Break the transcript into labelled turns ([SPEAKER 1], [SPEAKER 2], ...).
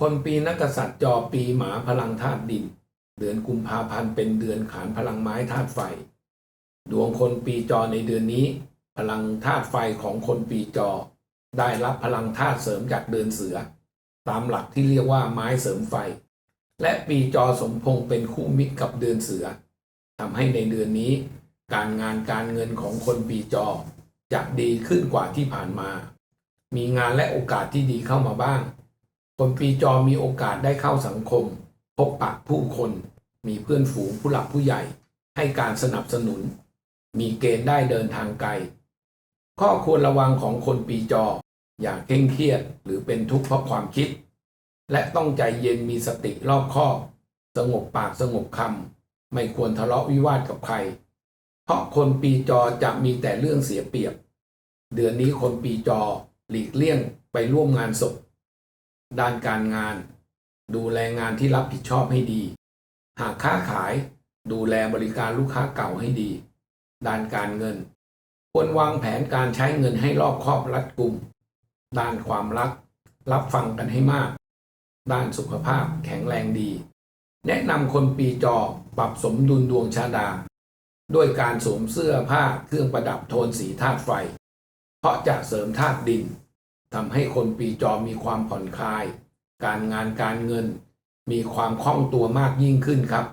[SPEAKER 1] คนปีนักษัตริย์จอปีหมาพลังธาตุดิน เดือนกุมภาพันธ์เป็นเดือนขานพลังไม้ธาตุไฟ ดวงคนปีจอในเดือนนี้ พลังธาตุไฟของคนปีจอ ได้รับพลังธาตุเสริมจากเดือนเสือ ตามหลักที่เรียกว่าไม้เสริมไฟ และปีจอสมพงษ์เป็นคู่มิตรกับเดือนเสือทำให้ในเดือนนี้ การงานการเงินของคนปีจอจะดีขึ้นกว่าที่ผ่านมา มีงานและโอกาสที่ดีเข้ามาบ้าง คนปีจอมีโอกาสได้เข้าสังคม พบปะผู้คน มีเพื่อนฝูงผู้หลักผู้ใหญ่ ให้การสนับสนุน มีเกณฑ์ได้เดินทางไกล ข้อควรระวังของคนปีจอ อย่าเคร่งเครียดหรือเป็นทุกข์เพราะความคิด และต้องใจเย็นมีสติรอบคอบสงบปากสงบคำไม่ควรทะเลาะวิวาทกับใคร เพราะคนปีจอจะมีแต่เรื่องเสียเปรียบ เดือนนี้คนปีจอหลีกเลี่ยงไปร่วมงานศพ ด้านการงาน ดูแลงานที่รับผิดชอบให้ดี หากค้าขายดูแลบริการลูกค้าเก่าให้ดี ด้านการเงิน ควรวางแผนการใช้เงินให้รอบคอบรัดกุม ด้านความรัก รับฟังกันให้มาก ด้านสุขภาพแข็งแรงดี แนะนำคนปีจอปรับสมดุลดวงชาดา ด้วยการสวมเสื้อผ้าเครื่องประดับโทนสีธาตุไฟ เพราะจะเสริมธาตุดิน ทำให้คนปีจอมีความผ่อนคลาย การงานการเงิน มีความคล่องตัวมากยิ่งขึ้นครับ